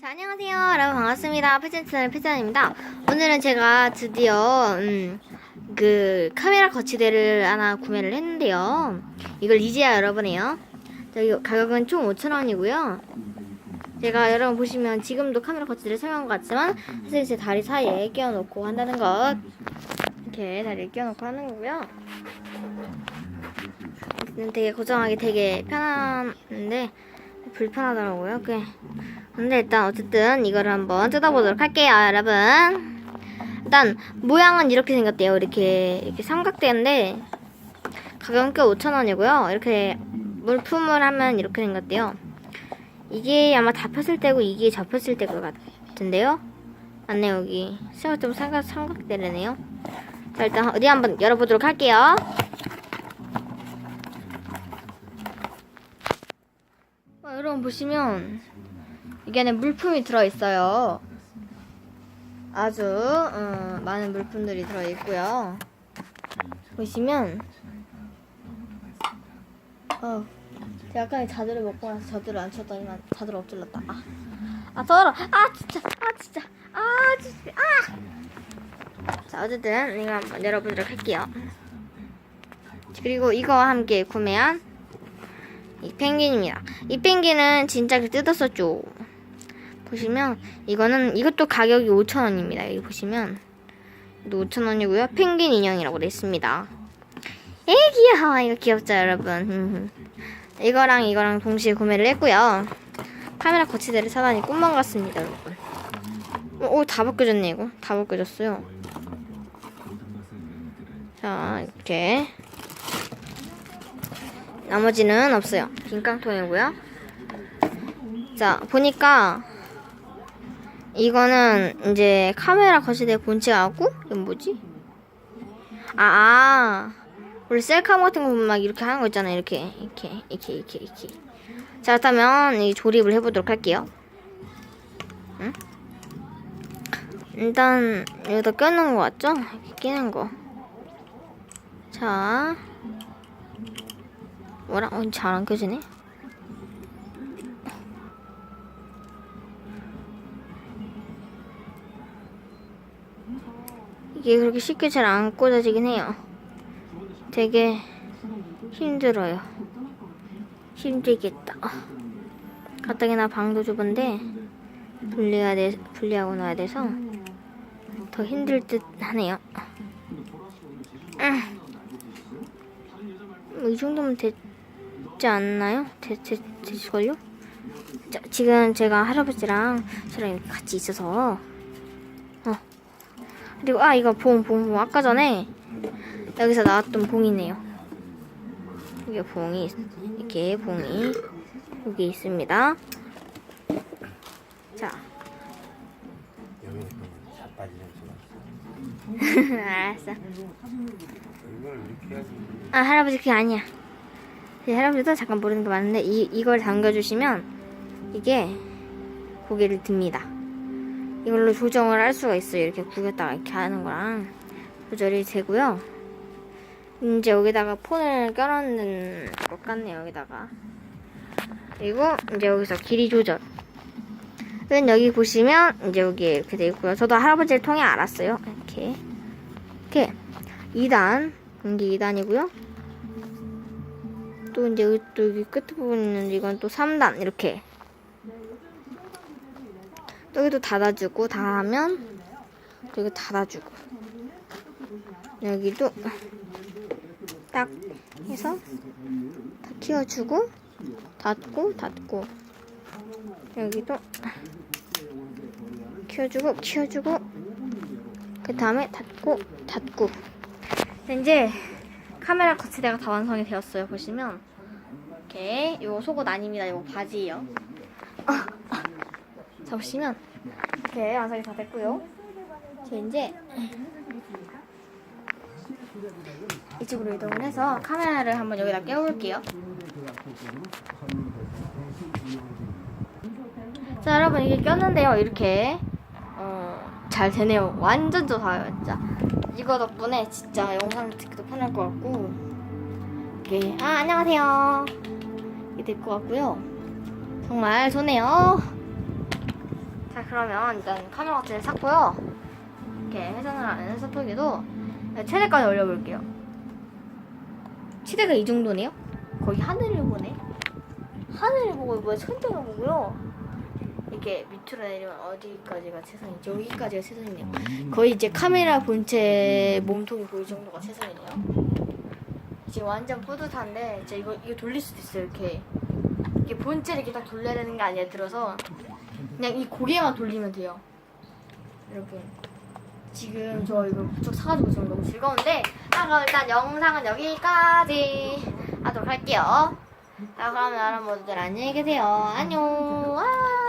자, 안녕하세요. 여러분 반갑습니다. 패션 채널 패션입니다. 오늘은 제가 드디어 음, 그 카메라 거치대를 하나 구매를 했는데요. 이걸 이제야 여러분이에요. 저기 가격은 총 5,000원이고요. 제가 여러분 보시면 지금도 카메라 거치대를 사용한 것 같지만 사실 제 다리 사이에 끼워놓고 한다는 것 이렇게 다리에 끼워놓고 하는 거고요. 어쨌든 되게 고정하기 되게 편한데 불편하더라고요. 꽤. 근데 일단 어쨌든 이거를 한번 뜯어보도록 할게요, 여러분. 일단 모양은 이렇게 생겼대요. 이렇게 이렇게 삼각대인데 가격은 꽤 5,000원이고요. 이렇게 물품을 하면 이렇게 생겼대요. 이게 아마 다 폈을 때고 이게 접혔을 때것 같은데요. 맞네 여기 생각좀 삼각 삼각대래네요. 자 일단 어디 한번 열어보도록 할게요. 어, 여러분 보시면 이게 안에 물품이 들어있어요. 아주 어, 많은 물품들이 들어있고요. 보시면 어, 제가 아까 자두를 먹고 나서 자두를 안 쳤더니만 자두를 엎질렀다. 아, 아 더러. 아 진짜. 아 진짜. 아 진짜. 아. 자 어쨌든 이거 한번 열어보도록 할게요. 그리고 이거와 함께 구매한 이 펭귄입니다. 이 펭귄은 진짜 그 뜯었었죠. 보시면 이거는 이것도 가격이 5,000원입니다. 여기 보시면 이도 5,000원이고요. 펭귄 인형이라고 돼 있습니다. 에 귀여워. 이거 귀엽죠, 여러분. 이거랑 이거랑 동시에 구매를 했고요. 카메라 거치대를 사다니 꿈만 같습니다, 여러분. 오, 다 벗겨졌네, 이거. 다 벗겨졌어요. 자, 이렇게. 나머지는 없어요. 빈 깡통이고요. 자, 보니까 이거는 이제 카메라 거치대 본체하고 이건 뭐지? 아, 아. 원래 셀카 같은 거 보면 막 이렇게 하는 거 있잖아요. 이렇게 이렇게 이렇게 이렇게 이렇게. 자, 그렇다면 이 조립을 해 보도록 할게요. 응? 일단 여기다 껴놓은 거 같죠? 끼는 거. 자, 뭐라? 어, 잘안 껴지네. 이게 그렇게 쉽게 잘 안 꽂아지긴 해요. 되게 힘들어요. 힘들겠다. 가뜩이나 방도 좁은데 분리해야 돼, 분리하고 놔야 돼서 더 힘들 듯 하네요. 음. 뭐이 정도면 됐 지 않나요? 됐, 됐, 됐을걸요? 자, 지금 제가 할아버지랑 저랑 같이 있어서 어. 그리고 아 이거 봉, 봉, 봉 아까 전에 여기서 나왔던 봉이네요. 이게 봉이 있- 이렇게 봉이 여기 있습니다. 자. 알았어. 아 할아버지 그게 아니야. 네, 할아버지도 잠깐 모르는 게 많은데 이 이걸 당겨주시면 이게 고개를 듭니다. 이걸로 조정을 할 수가 있어요. 이렇게 구겼다가 이렇게 하는 거랑 조절이 되고요. 이제 여기다가 폰을 껴놓는 것 같네요. 여기다가 그리고 이제 여기서 길이 조절. 은 여기 보시면 이제 여기 이렇게 돼 있고요. 저도 할아버지를 통해 알았어요. 이렇게 이렇게 2단 이게 2단이고요. 또 이제 여기 또 여기 끝 부분 있는 이건 또 3단 이렇게. 또 여기도 닫아주고 다 하면 여기 닫아주고. 여기도 딱 해서 다 키워주고 닫고 닫고. 여기도 키워주고 키워주고. 그 다음에 닫고 닫고. 이제 카메라 거치대가 다 완성이 되었어요. 보시면 이렇게 요 속옷 아닙니다. 요 바지예요. 아, 아. 자 보시면 이렇게 완성이 다 됐고요. 제 이제 이쪽으로 이동을 해서 카메라를 한번 여기다 껴볼게요. 자 여러분 이게 꼈는데요. 이렇게 어, 잘 되네요. 완전 좋아요, 진짜. 이거 덕분에 진짜 영상 찍기도 편할 것 같고. 아 안녕하세요. 이게 될것 같고요. 정말 좋네요. 그러면 일단 카메라 버튼을 샀고요. 이렇게 회전을 하는 스토기도 최대까지 올려볼게요. 최대가 이 정도네요? 거의 하늘을 보네. 하늘을 보고 뭐야 천장을 보고요. 이렇게 밑으로 내리면 어디까지가 최선이죠? 여기까지가 최선이네요. 거의 이제 카메라 본체 몸통이 보일 정도가 최선이네요. 이제 완전 뿌듯한데 이제 이거 이거 돌릴 수도 있어요. 이렇게 이게 본체를 이렇게 딱 돌려야 되는 게 아니라 들어서 그냥 이 고개만 돌리면 돼요. 여러분 지금 저 이거 부쩍 사가지고 지금 너무 즐거운데 아 그럼 일단 영상은 여기까지 하도록 할게요. 자 그러면 여러분 모두들 안녕히 계세요. 안녕. 아.